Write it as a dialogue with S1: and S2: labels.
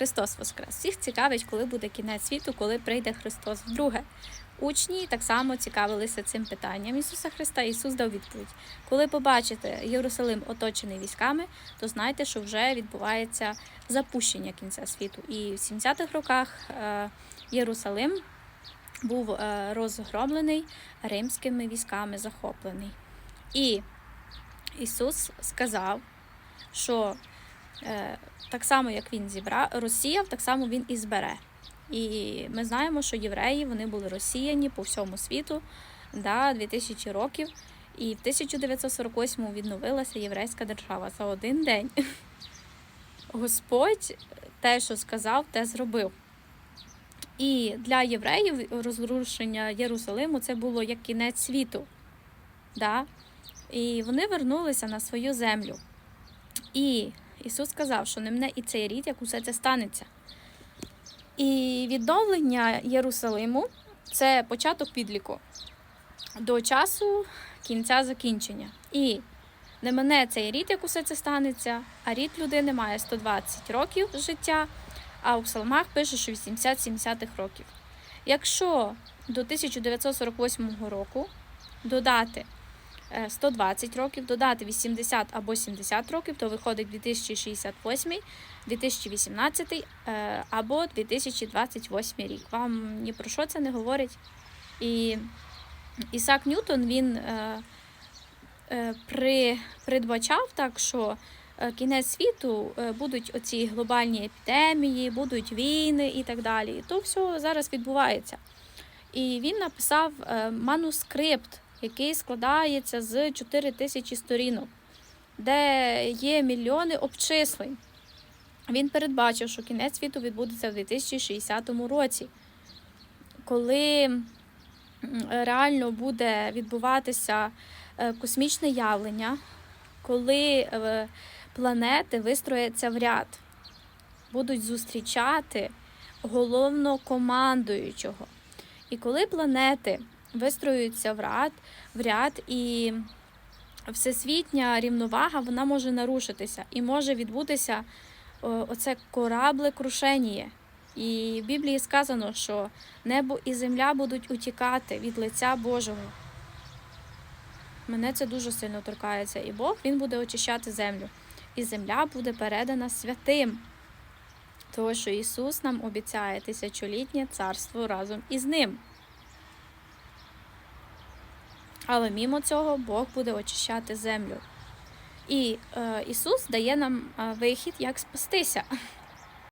S1: Христос Воскрес. Всіх цікавить, коли буде кінець світу, коли прийде Христос вдруге. Учні так само цікавилися цим питанням Ісуса Христа. Ісус дав відповідь: коли побачите Єрусалим оточений військами, то знайте, що вже відбувається запущення кінця світу. І в 70-х роках е, Єрусалим був е, розгромлений римськими військами, захоплений. І Ісус сказав, що так само, як Він зібрав, розсіяв, так само Він і збере. І ми знаємо, що євреї вони були розсіяні по всьому світу да, 2000 років. І в 1948-му відновилася єврейська держава за один день. Господь те, що сказав, те зробив. І для євреїв розрушення Єрусалиму це було як кінець світу. Да? І вони вернулися на свою землю. І Ісус сказав, що не мене і цей рід, як усе це станеться. І відновлення Єрусалиму це початок підліку до часу кінця закінчення. І не мене цей рід, як усе це станеться, а рід людини має 120 років життя, а у псалмах пише, що 80-70 років. Якщо до 1948 року додати 120 років, додати 80 або 70 років, то виходить 2068, 2018 е, або 2028 рік. Вам ні про що це не говорить. І Ісак Ньютон він е, е, при, передбачав так, що е, кінець світу е, будуть оці глобальні епідемії, будуть війни і так далі. То все зараз відбувається. І він написав е, манускрипт, який складається з 4 тисячі сторінок, де є мільйони обчислень. Він передбачив, що кінець світу відбудеться в 2060 році, коли реально буде відбуватися е, космічне явлення, коли е, планети вистрояться в ряд, будуть зустрічати головнокомандуючого. І коли планети вистроюються в ряд, в ряд і всесвітня рівновага вона може нарушитися і може відбутися оце корабле крушення. І в Біблії сказано, що небо і земля будуть утікати від лиця Божого. Мене це дуже сильно торкається. І Бог він буде очищати землю. І земля буде передана святим. Тому що Ісус нам обіцяє тисячолітнє царство разом із ним. Але мімо цього Бог буде очищати землю. І е, Ісус дає нам е, вихід, як спастися.